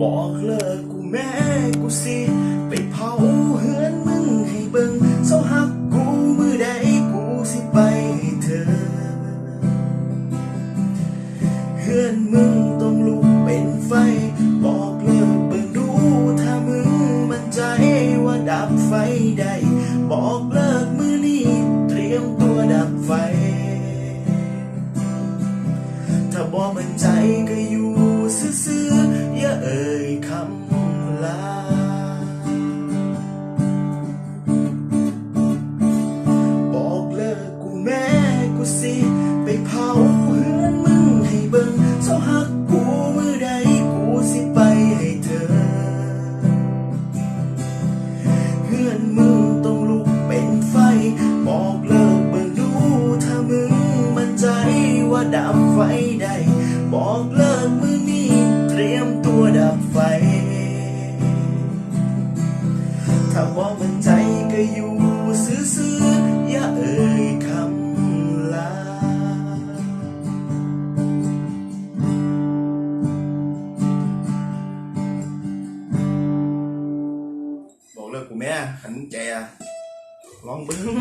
บอกเลิกกูแม่กูสิไปเผาเฮือนมึงให้เบิ่งเศร้าหักกูมือใดกูสิไปให้เธอเฮือนมึงต้องลุกเป็นไฟ บอกเลิกเบิ่งดูถ้ามึงมั่นใจว่าดับไฟได้บอก บอกมั่นใจก็อยู่ซื่อๆอย่าเอ่ยคำลา บอกเลิกกูแม่กูสิ ไปเผาเฮือนมึงให้เบิ่งเศร้าหักกูมือใดกูสิไปให้เธอเฮือนมึงต้องลุกเป็นไฟ บอกเลิกเบิ่งดูถ้ามึงมั่นใจว่าดับไฟได้ บอกเลิกมือนี้เตรียมตัวดับไฟ ถ้าบอกมันใจก็อยู่ซื่อๆอย่าเอ่ยคำลา บอกเลิกกูแม่ขันมึงใจอะลองเบิ้ง